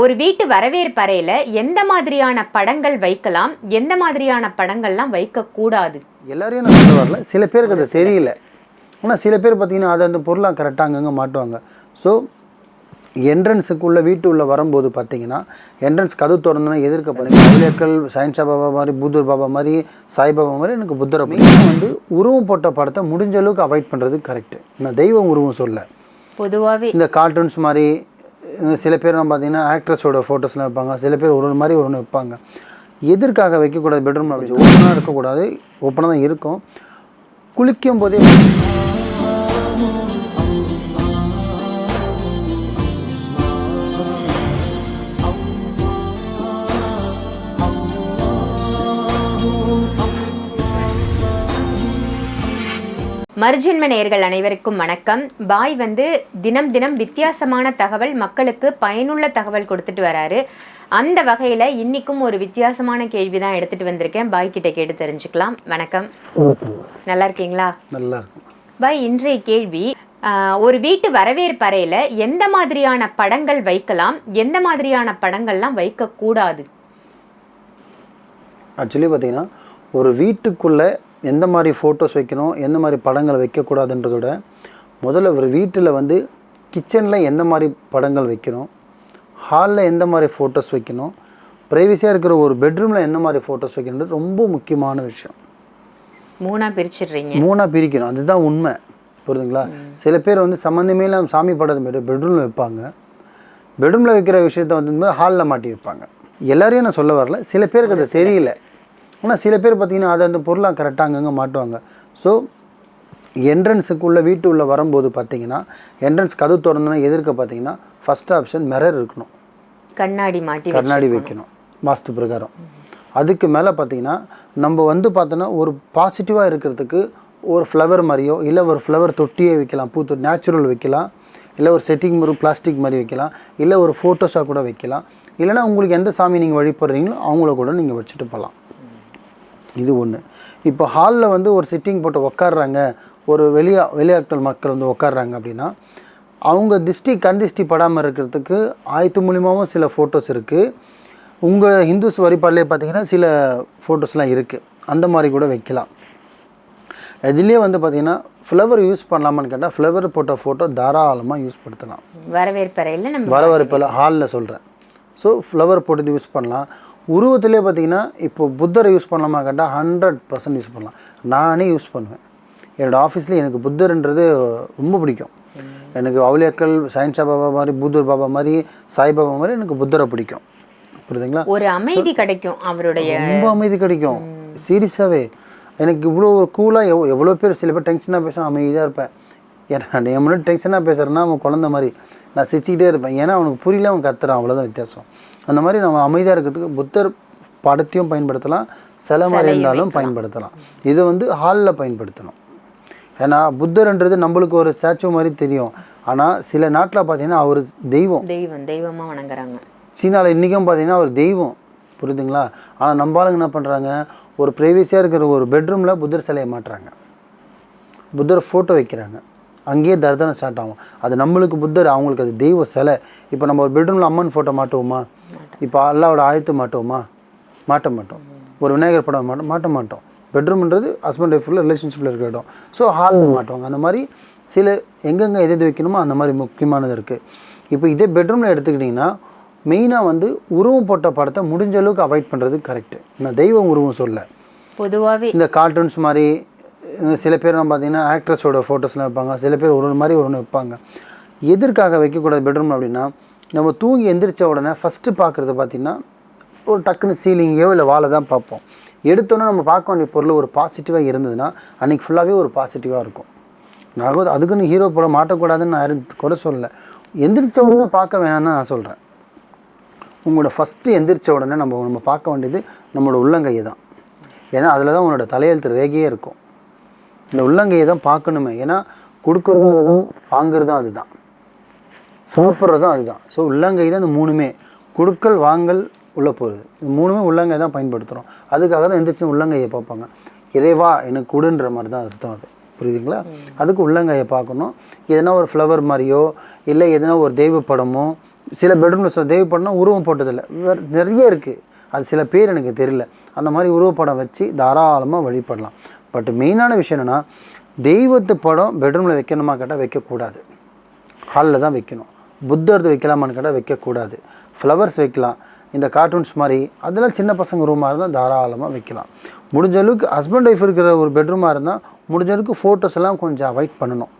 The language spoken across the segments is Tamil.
ஒரு வீட்டு வரவேற்பறையில் எந்த மாதிரியான படங்கள் வைக்கலாம்? எந்த மாதிரியான படங்கள்லாம் வைக்கக்கூடாது எல்லாரையும் நான் சொல்ல வரல. சில பேருக்கு அது தெரியல. ஆனால் சில பேர் பார்த்தீங்கன்னா அதை அந்த பொருளாக கரெக்டாக அங்கங்கே மாட்டுவாங்க. ஸோ என்ட்ரன்ஸுக்குள்ளே வீட்டு உள்ள வரும்போது பார்த்தீங்கன்னா என்ட்ரன்ஸ் கதவு திறந்தோன்னா எதிர்க்க பாருங்க. அவுலியர்கள் சயின்ஸா பாபா மாதிரி புத்தர் பாபா மாதிரி சாய்பாபா மாதிரி எனக்கு புத்தரை மெயினாக வந்து உருவம் போட்ட படத்தை முடிஞ்ச அளவுக்கு அவாய்ட் பண்ணுறது கரெக்டு நான் தெய்வம் உருவம் சொல்ல. பொதுவாகவே இந்த கார்ட்டூன்ஸ் மாதிரி சில பேர்லாம் பார்த்தீங்கன்னா ஆக்ட்ரஸோட ஃபோட்டோஸ்லாம் வைப்பாங்க. சில பேர் ஒரு ஒரு மாதிரி ஒரு ஒன்று வைப்பாங்க. எதற்காக வைக்கக்கூடாது பெட்ரூம் அப்படின்னு ஓப்பனாக இருக்கக்கூடாது. ஓப்பனாக தான் இருக்கும். குளிக்கும் போதே மறுஜென்ம நேயர்கள் அனைவருக்கும் வணக்கம். பாய் வந்து தினம் தினம் வித்தியாசமான தகவல் மக்களுக்கு பயனுள்ள தகவல் கொடுத்துட்டு வராரு. அந்த வகையில் இன்னிக்கும் ஒரு வித்தியாசமான கேள்வி தான் எடுத்துட்டு வந்திருக்கேன். பாய் கிட்ட கேட்டு தெரிஞ்சுக்கலாம். வணக்கம். நல்லா இருக்கீங்களா? நல்லா பாய் இன்றைய கேள்வி ஒரு வீட்டு வரவேற்பறையில் எந்த மாதிரியான படங்கள் வைக்கலாம் எந்த மாதிரியான படங்கள்லாம் வைக்கக்கூடாது? ஆக்சுவலி பார்த்தீங்கன்னா ஒரு வீட்டுக்குள்ளே எந்த மாதிரி ஃபோட்டோஸ் வைக்கணும் எந்த மாதிரி படங்கள் வைக்கக்கூடாதுன்றதோட முதல்ல ஒரு வீட்டில் வந்து கிச்சனில் எந்த மாதிரி படங்கள் வைக்கணும் ஹாலில் எந்த மாதிரி ஃபோட்டோஸ் வைக்கணும் ப்ரைவசியாக இருக்கிற ஒரு பெட்ரூமில் எந்த மாதிரி ஃபோட்டோஸ் வைக்கணுன்றது ரொம்ப முக்கியமான விஷயம். மூணா பிரிச்சிடுறீங்க. மூணாக பிரிக்கணும். அதுதான் உண்மை. புரியுதுங்களா? சில பேர் வந்து சம்மந்தமே இல்லாமல் சாமி படத்தை பெட்ரூமில் வைப்பாங்க. பெட்ரூமில் வைக்கிற விஷயத்த வந்து ஹாலில் மாட்டி வைப்பாங்க. எல்லாரையும் நான் சொல்ல வரல. சில பேருக்கு அது தெரியல. ஆனால் சில பேர் பார்த்தீங்கன்னா அதை அந்த பொருளாக கரெக்டாக அங்கங்கே மாட்டுவாங்க. ஸோ என்ட்ரன்ஸுக்குள்ளே வீட்டு உள்ள வரும்போது பார்த்தீங்கன்னா என்ட்ரன்ஸ் கதவு திறந்தோன்னா எதிர்க்க பார்த்தீங்கன்னா ஃபஸ்ட் ஆப்ஷன் மிரர் இருக்கணும். கண்ணாடி மாட்டி கண்ணாடி வைக்கணும். வாஸ்து பிரகாரம். அதுக்கு மேலே பார்த்தீங்கன்னா நம்ம வந்து பார்த்தோன்னா ஒரு பாசிட்டிவாக இருக்கிறதுக்கு ஒரு ஃப்ளவர் மாதிரியோ இல்லை ஒரு ஃப்ளவர் தொட்டியே வைக்கலாம். பூ தொட்டி நேச்சுரல் வைக்கலாம். இல்லை ஒரு செட்டிங் ஒரு பிளாஸ்டிக் மாதிரி வைக்கலாம். இல்லை ஒரு ஃபோட்டோஸாக கூட வைக்கலாம். இல்லைனா உங்களுக்கு எந்த சாமி நீங்கள் வழிபடுறீங்களோ அவங்கள கூட நீங்கள் வச்சுட்டு போகலாம். இது ஒன்று இப்போ ஹாலில் வந்து ஒரு சிட்டிங் போட்டு உட்காடுறாங்க ஒரு வெளியா வெளியாட்கள் மக்கள் வந்து உட்காடுறாங்க அப்படின்னா அவங்க திஷ்டி கண் திஷ்டி படாமல் இருக்கிறதுக்கு ஆயத்து மூலியமாகவும் சில ஃபோட்டோஸ் இருக்குது உங்கள் ஹிந்துஸ் வழிபாடுலேயே பார்த்தீங்கன்னா சில ஃபோட்டோஸ்லாம் இருக்குது அந்த மாதிரி கூட வைக்கலாம். இதுலேயே வந்து பார்த்தீங்கன்னா ஃப்ளவர் யூஸ் பண்ணலாமான்னு கேட்டால் ஃப்ளவர் போட்ட ஃபோட்டோ தாராளமாக யூஸ் படுத்தலாம். வரவேற்பறையில் நம்ம வரவரைப்பில் ஹாலில் சொல்கிறேன் ஸோ ஃப்ளவர் போட்டு யூஸ் பண்ணலாம். உருவத்திலே பார்த்தீங்கன்னா இப்போ புத்தரை யூஸ் பண்ணலாமா கேட்டால் ஹண்ட்ரட் பர்சன்ட் யூஸ் பண்ணலாம். நானே யூஸ் பண்ணுவேன். என்னோடய ஆஃபீஸில் எனக்கு புத்தர்ன்றது ரொம்ப பிடிக்கும். எனக்கு அவுலியாக்கள் சயின்ஸா பாபா மாதிரி புத்தர் பாபா மாதிரி சாய்பாபா மாதிரி எனக்கு புத்தரை பிடிக்கும். புரியுதுங்களா? ஒரு அமைதி கிடைக்கும் அவருடைய ரொம்ப அமைதி கிடைக்கும். சீரியஸாகவே எனக்கு இவ்வளோ ஒரு கூலாக எவ் எவ்வளோ பேர் சில பேர் டென்ஷனாக பேசுவேன் அமைதியாக இருப்பேன். ஏன்னா என் முன்னாடி டென்ஷனாக பேசுகிறேன்னா அவன் குழந்த மாதிரி நான் சிரிச்சுக்கிட்டே இருப்பேன். ஏன்னா அவனுக்கு புரியல அவன் கத்துறான். அவ்வளோதான் வித்தியாசம். அந்த மாதிரி நம்ம அமைதியாக இருக்கிறதுக்கு புத்தர் படத்தையும் பயன்படுத்தலாம் சிலை மாதிரி இருந்தாலும் பயன்படுத்தலாம். இதை வந்து ஹாலில் பயன்படுத்தணும். ஏன்னா புத்தர்ன்றது நம்மளுக்கு ஒரு ஸ்டாச்சு மாதிரி தெரியும். ஆனால் சில நாட்டில் பார்த்தீங்கன்னா அவர் தெய்வம். தெய்வம் தெய்வமா வணங்குறாங்க. சீனாவில் இன்றைக்கும் பார்த்தீங்கன்னா ஒரு தெய்வம். புரியுதுங்களா? ஆனால் நம்ம ஆளுங்க என்ன பண்ணுறாங்க ஒரு ப்ரைவேசியாக இருக்கிற ஒரு பெட்ரூமில் புத்தர் சிலையை மாட்டுறாங்க. புத்தர் ஃபோட்டோ வைக்கிறாங்க. அங்கேயே தர்தனம் ஸ்டார்ட் ஆகும். அது நம்மளுக்கு புத்தர் அவங்களுக்கு அது தெய்வ சிலை. இப்போ நம்ம ஒரு பெட்ரூமில் அம்மன் ஃபோட்டோ மாட்டுவோமா? இப்போ அல்லாவோட ஆயத்து மாட்டுவோமா? மாட்ட மாட்டோம். ஒரு விநாயகர் படம் மாட்ட மாட்ட மாட்டோம். பெட்ரூம்ன்றது ஹஸ்பண்ட் ஒய்ஃபுள்ள ரிலேஷன்ஷிப்பில் இருக்கிற இடம். ஸோ ஹாலில் மாட்டுவாங்க. அந்த மாதிரி சில எங்கெங்கே எது எது வைக்கணுமோ அந்த மாதிரி முக்கியமானது இருக்குது இப்போ இதே பெட்ரூமில் எடுத்துக்கிட்டிங்கன்னா மெயினாக வந்து உருவம் போட்ட படத்தை முடிஞ்ச அளவுக்கு அவாய்ட் பண்ணுறது கரெக்டு நான் தெய்வம் உருவம் சொல்ல. பொதுவாகவே இந்த கார்ட்டூன்ஸ் மாதிரி சில பேர்லாம் பார்த்தீங்கன்னா ஆக்ட்ரஸோட ஃபோட்டோஸ்லாம் வைப்பாங்க. சில பேர் ஒரு ஒரு மாதிரி ஒரு ஒன்று வைப்பாங்க. எதற்காக வைக்கக்கூடாது பெட்ரூம் அப்படின்னா நம்ம தூங்கி எந்திரிச்ச உடனே ஃபஸ்ட்டு பார்க்குறது பார்த்திங்கன்னா ஒரு டக்குன்னு சீலிங்கையோ இல்லை வாழை தான் பார்ப்போம். எடுத்தோன்னே நம்ம பார்க்க வேண்டிய பொருள் ஒரு பாசிட்டிவாக இருந்ததுன்னா அன்றைக்கி ஃபுல்லாகவே ஒரு பாசிட்டிவாக இருக்கும். நான் அதுக்குன்னு ஹீரோ போட மாட்டக்கூடாதுன்னு நான் யாரும் குறை சொல்லலை. எந்திரிச்ச உடனே பார்க்க வேணாம்னு தான் நான் சொல்கிறேன் உங்களோட ஃபஸ்ட்டு எந்திரிச்ச உடனே நம்ம நம்ம பார்க்க வேண்டியது நம்மளோட உள்ளங்கையை தான் ஏன்னா அதில் தான் உன்னோட தலையெழுத்து ரேகையே இருக்கும். இந்த உள்ளங்கையை தான் பார்க்கணுமே. ஏன்னா கொடுக்குறதும் அதுதான் வாங்குறதும் அதுதான். சாப்பிட்றதும் அதுதான். ஸோ உள்ளங்கை தான் இந்த மூணுமே. கொடுக்கல் வாங்கல் உள்ளே போகிறது இது மூணுமே உள்ளங்கை தான் பயன்படுத்துகிறோம் அதுக்காக தான் எந்திரிச்சு உள்ளங்கையை பார்ப்பாங்க. இறைவா எனக்கு கொடுன்ற மாதிரி தான் அர்த்தம் அது. புரியுதுங்களா? அதுக்கு உள்ளங்கையை பார்க்கணும். எதனா ஒரு ஃப்ளவர் மாதிரியோ இல்லை எதனா ஒரு தெய்வ படமோ சில பெட்ரூமில் தேவைப்படனா உருவம் போட்டதில்லை. வேறு நிறைய இருக்குது அது சில பேர் எனக்கு தெரியல. அந்த மாதிரி உருவப்படம் வச்சு தாராளமாக வழிபடலாம். பட் மெயினான விஷயம் என்னென்னா தெய்வத்து படம் பெட்ரூமில் வைக்கணுமா கேட்டால் வைக்கக்கூடாது. ஹாலில் தான் வைக்கணும். புத்தர்து வைக்கலாமான்னு கேட்டால் வைக்கக்கூடாது. ஃப்ளவர்ஸ் வைக்கலாம். இந்த கார்ட்டூன்ஸ் மாதிரி அதெல்லாம் சின்ன பசங்க ரூமாக இருந்தால் தாராளமாக வைக்கலாம். முடிஞ்ச அளவுக்கு ஹஸ்பண்ட் ஒய்ஃப் இருக்கிற ஒரு பெட்ரூமாக இருந்தால் முடிஞ்ச அளவுக்கு ஃபோட்டோஸ் எல்லாம் கொஞ்சம் அவாய்ட் பண்ணணும்.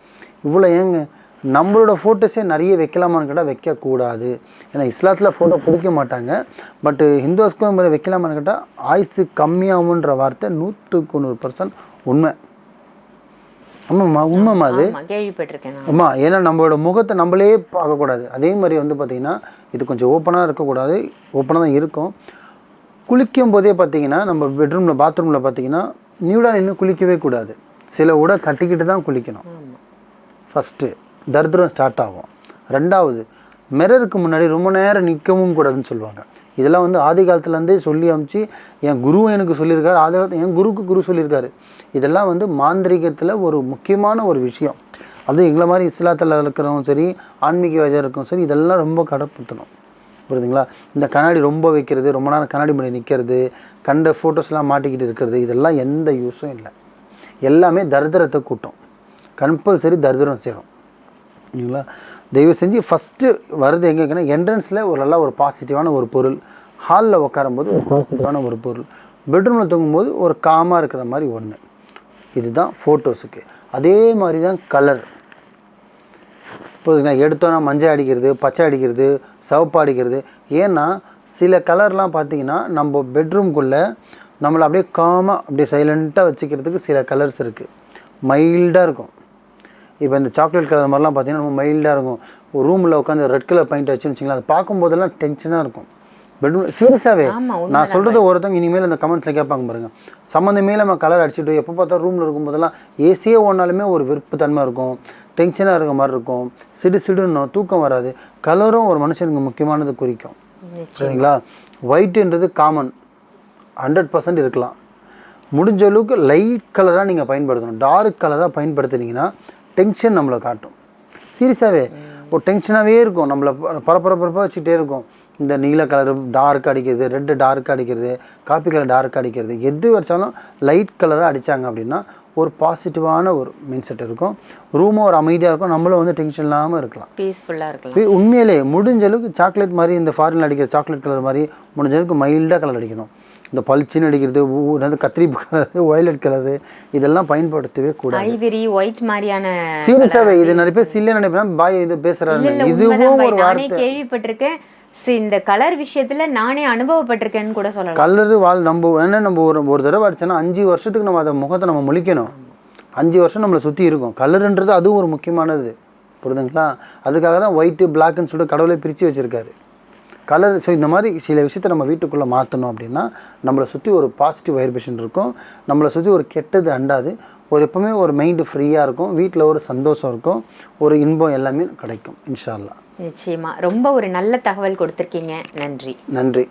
இவ்வளோ ஏங்க? நம்மளோட ஃபோட்டோஸே நிறைய வைக்கலாமான்னு கேட்டால் வைக்கக்கூடாது. ஏன்னா இஸ்லாத்தில் ஃபோட்டோ பிடிக்க மாட்டாங்க. பட்டு ஹிந்துஸ்க்கும் வைக்கலாமான்னு கேட்டால் ஆயுசு கம்மியாகுன்ற வார்த்தை நூற்றுக்கு நூறு பர்சன்ட் உண்மை. ஆமாம்மா உண்மைம்மா அது? ஆமாம் ஏன்னா நம்மளோட முகத்தை நம்மளே பார்க்கக்கூடாது. அதே மாதிரி வந்து பார்த்திங்கன்னா இது கொஞ்சம் ஓப்பனாக இருக்கக்கூடாது. ஓப்பனாக தான் இருக்கும். குளிக்கும் போதே பார்த்தீங்கன்னா நம்ம பெட்ரூமில் பாத்ரூமில் பார்த்தீங்கன்னா நியூடாக நின்று குளிக்கவே கூடாது. சில உடை கட்டிக்கிட்டு தான் குளிக்கணும். ஃபஸ்ட்டு தரித்திரம் ஸ்டார்ட் ஆகும். ரெண்டாவது மிரருக்கு முன்னாடி ரொம்ப நேரம் நிற்கவும் கூடாதுன்னு சொல்லுவாங்க. இதெல்லாம் வந்து ஆதி காலத்துலேருந்தே சொல்லி அமிச்சு என் குருவும் எனக்கு சொல்லியிருக்காரு. ஆதி காலத்து என் குருக்கு குரு சொல்லியிருக்காரு. இதெல்லாம் வந்து மாந்திரிகத்தில் ஒரு முக்கியமான ஒரு விஷயம். அதுவும் எங்களை மாதிரி இஸ்லாத்தில் இருக்கிறவங்க சரி ஆன்மீகவாதியாக இருக்கவும் சரி இதெல்லாம் ரொம்ப கடைப்படுத்தணும் புரியுதுங்களா? இந்த கண்ணாடி ரொம்ப வைக்கிறது ரொம்ப நேரம் கண்ணாடி பண்ணி நிற்கிறது கண்ட ஃபோட்டோஸ்லாம் மாட்டிக்கிட்டு இருக்கிறது இதெல்லாம் எந்த யூஸும் இல்லை. எல்லாமே தரித்திரத்தை கூட்டும். கம்பல்சரி தரித்திரம் சேரும் சரிங்களா தயவு செஞ்சு ஃபஸ்ட்டு வருது எங்கேன்னா என்ட்ரன்ஸில் ஒரு நல்லா ஒரு பாசிட்டிவான ஒரு பொருள். ஹாலில் உட்காரும்போது ஒரு பாசிட்டிவான ஒரு பொருள். பெட்ரூமில் தூங்கும்போது ஒரு காமாக இருக்கிற மாதிரி ஒன்று இதுதான் ஃபோட்டோஸுக்கு அதே மாதிரி தான் கலர் இப்போதுங்க எடுத்தோன்னா மஞ்சள் அடிக்கிறது பச்சை அடிக்கிறது சிவப்பு அடிக்கிறது. ஏன்னா சில கலர்லாம் பார்த்தீங்கன்னா நம்ம பெட்ரூம்குள்ளே நம்மளை அப்படியே காமாக அப்படியே சைலண்ட்டாக வச்சுக்கிறதுக்கு சில கலர்ஸ் இருக்குது மைல்டாக இருக்கும். இப்போ இந்த சாக்லேட் கலர் மாதிரிலாம் பார்த்தீங்கன்னா ரொம்ப மைல்டாக இருக்கும். ஒரு ரூமில் உட்காந்து ரெட் கலர் பெயிண்ட் வச்சுன்னு வச்சிங்களேன் அதை பார்க்கும்போதெல்லாம் டென்ஷனாக இருக்கும். பெட்ரூம் சீரியஸாகவே நான் சொல்கிறது ஒருத்தவங்க இனிமேல் அந்த கமெண்ட்ஸில் கேட்பாங்க பாருங்க. சம்மந்தமே நம்ம கலர் அடிச்சுட்டு எப்போ பார்த்தா ரூமில் இருக்கும்போதெல்லாம் ஏசியே ஓடினாலுமே ஒரு விருப்பு தன்மை இருக்கும் டென்ஷனாக இருக்க மாதிரி இருக்கும். சிடு சிடுன்னு தூக்கம் வராது. கலரும் ஒரு மனுஷனுக்கு முக்கியமானது குறிக்கும். சரிங்களா? ஒயிட்டுன்றது காமன் ஹண்ட்ரட் பர்சன்ட் இருக்கலாம். முடிஞ்ச அளவுக்கு லைட் கலராக நீங்கள் பயன்படுத்தணும். டார்க் கலராக பயன்படுத்துனீங்கன்னா டென்ஷன் நம்மளை காட்டும். சீரியஸாகவே ஒரு டென்ஷனாகவே இருக்கும். நம்மளை ப- பரபரப்பரப்பாக வச்சுட்டே இருக்கும். இந்த நீல கலர் டார்க் அடிக்கிறது ரெட்டு டார்க் அடிக்கிறது காப்பி கலர் டார்க் அடிக்கிறது எது வச்சாலும் லைட் கலராக அடித்தாங்க அப்படின்னா ஒரு பாசிட்டிவான ஒரு மைண்ட் செட் இருக்கும். ரூமும் ஒரு அமைதியாக இருக்கும். நம்மளும் வந்து டென்ஷன் இல்லாமல் இருக்கலாம். பீஸ்ஃபுல்லா இருக்கலாம். உண்மையிலே முடிஞ்ச அளவுக்கு சாக்லேட் மாதிரி இந்த ஃபாரின் அடிக்கிற சாக்லேட் கலர் மாதிரி முடிஞ்ச அளவுக்கு மைல்டாக கலர் அடிக்கணும். இந்த பளிச்சுன்னு அடிக்கிறது என்னது கத்திரி கலரு ஒயலட் கலரு இதெல்லாம் பயன்படுத்தவே கூடாது. ஐவரி ஒயிட் மாதிரியான சீரியஸாகவே இது நிறைய பேர் சில்ல நினைப்பேன் பாய் இது இல்ல இதுவும் ஒரு வார்த்தை. கேள்விப்பட்டிருக்கேன். இந்த கலர் விஷயத்துல நானே அனுபவப்பட்டிருக்கேன்னு கூட சொல்லலாம். கலரு வாழ் நம்ம என்ன நம்ம ஒரு ஒரு தடவை அடிச்சோன்னா அஞ்சு வருஷத்துக்கு நம்ம அதை முகத்தை நம்ம முழிக்கணும். அஞ்சு வருஷம் நம்மளை சுற்றி இருக்கும். கலருன்றது அதுவும் ஒரு முக்கியமானது. புரியுதுங்களா? அதுக்காக தான் ஒயிட்டு பிளாக்னு சொல்லிட்டு கடவுளே பிரித்து வச்சுருக்காரு. கலர் ஸோ இந்த மாதிரி சில விஷயத்தை நம்ம வீட்டுக்குள்ளே மாற்றணும் அப்படின்னா நம்மளை சுற்றி ஒரு பாசிட்டிவ் வைப்ரேஷன் இருக்கும். நம்மளை சுற்றி ஒரு கெட்டது அண்டாது. ஒரு எப்பவுமே ஒரு மைண்டு ஃப்ரீயாக இருக்கும். வீட்டில் ஒரு சந்தோஷம் இருக்கும். ஒரு இன்பம் எல்லாமே கிடைக்கும் இன்ஷா அல்லாஹ் நிச்சயமா. ரொம்ப ஒரு நல்ல தகவல் கொடுத்திருக்கீங்க. நன்றி. நன்றி.